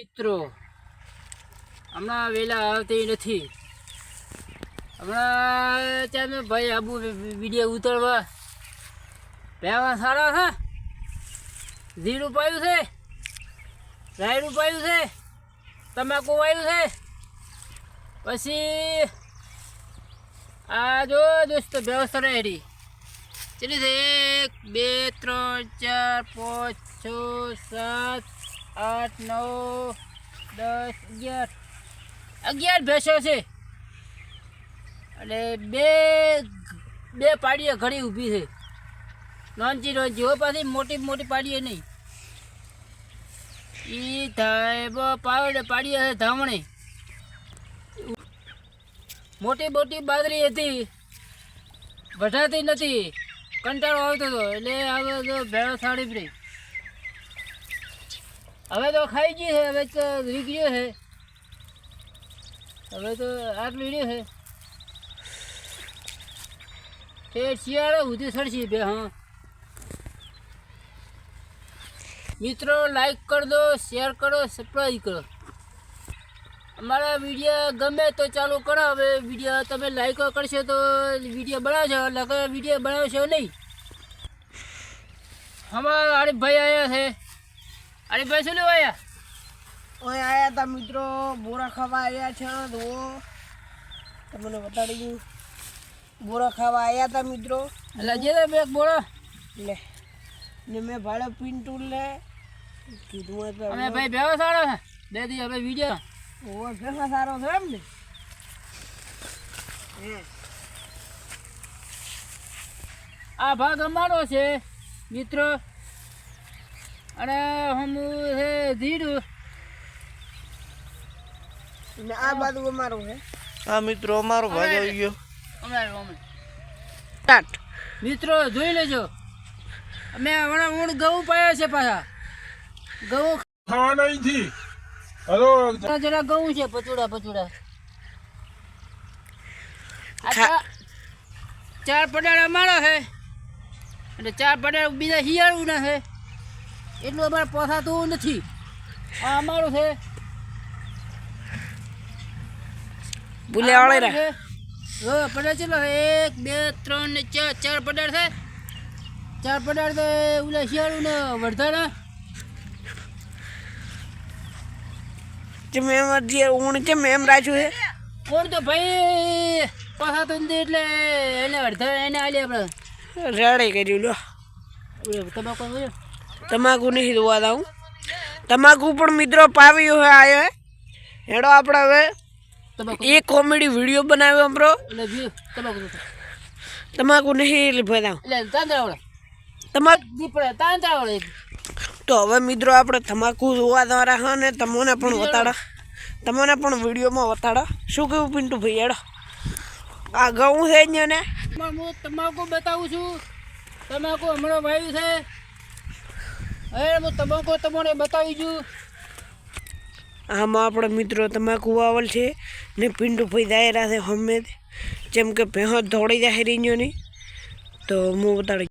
મિત્રો, હમણાં વહેલા આવતી નથી. હમણાં ત્યાં ભાઈ આબુ વીડિયો ઉતરવા. પહેવા સારા છે? જીરું પાયું છે? રાયડું પાયું છે? તમાકુ વાયું છે? પછી આ જો દોસ્તો, વ્યવસ્થા રહેરી ચલી છે? એક, બે, ત્રણ, ચાર, પાંચ, છ, સાત આઠ, નવ, દસ, અગિયાર. અગિયાર ભેંસો છે. અને બે બે પાડીએ ઘડી ઊભી છે. નોંચી નોંચી હો પાછી, મોટી મોટી પાડીએ નહીં. ઈ થાય પાવડે પાડીએ છે ધામણી. મોટી મોટી બાદરી હતી. વઢાતી નથી. કંટાળો આવતો હતો. એટલે હવે ભેળો સાડી પડી. હવે તો ખાઈ ગઈ છે, હવે તો રીકળ્યો છે. હવે તો આટલું રહ્યું છે. તે શિયાળો સુધી સડશે બે, હા. મિત્રો લાઈક કરી દો શેર કરો સબસ્ક્રાઈબ કરો. અમારા વીડિયો ગમે તો ચાલુ કરો. હવે વીડિયો તમે લાઈકો કરશો તો વીડિયો બનાવશો લગા વીડિયો બનાવશો નહીં. અમારા હરીફભાઈ આવ્યા છે. આરીફભાઈ શું લેવા ભાઈ ઓય આયા તા મિત્રો બોરા ખાવા આવ્યા છે. તો તમને બતાડી દઉં. બોરા ખાવા આવ્યા તા મિત્રો. એટલે જે બે બોરા? લે. ને મેં ભાડે પિન્ટુ લે કીધું અમે ભાઈ બેવા સારો છે. દે દી હવે વીડિયો. ઓ ભેગા સારો છે એમ ને. આ ભાગ અમારો છે મિત્રો. અને હું છે ધીરું ને આ બાજુ અમારું છે હા મિત્રો અમારો ભાઈ આવી ગયો. અમારે અમે સ્ટાર્ટ. મિત્રો જોઈ લેજો. અમે હમણાં ઊંડ ગવું પાયા છે પાછા. ગવું ખાવા નહીં થી હલો જરા ગવું ઘઉં છે પચુડા પચુડા. ચાર પડાળ અમારો છે અને ચાર પડાળ બીજા હિયાળું ના છે એટલું અમારે પોસાતું નથી. આ અમારું છે. ભૂલ્યા વાળે રે હા પડાળ છે? એક બે ત્રણ ને ચાર. ચાર પડાર છે. ચાર પડાર તો ઓલા શિયાળું ને એમ જે ઊણ જેમ એમ રાખ્યું છે? કોણ તો ભાઈ પોસાતું નથી એટલે એને અડધા એને આલી આપણે. રેડે કર્યું લો તમે કોણ જોયો? તમાકુ નહીં ધોવા દઉં. તમાકુ પણ મિત્રો પાવ્યું હોય આયો હેડો આપણે હવે એ એક કોમેડી વીડિયો બનાવ્યો આપણો. તમાકુ નહીં એટલે તાંતરાવડે તમાકુ તો હવે મિત્રો આપણે તમાકુ જોવા દ્વારા હા ને તમને પણ વતાડા તમને પણ વિડીયોમાં વતાડા શું કેવું પિન્ટુ ભાઈ હેડો. આ ઘઉં છે ને. હું તમાકુ બતાવું છું. તમાકુ હમણાં વાયુ છે. હવે હું તમાકુ તમને બતાવી છું. આમાં આપણે મિત્રો તમાકુ વાવલ છે ને પિંડુ ભાઈ દાયરા છે હમે જેમ કે ભેહો ધોળી જાહેર તો હું બતાડી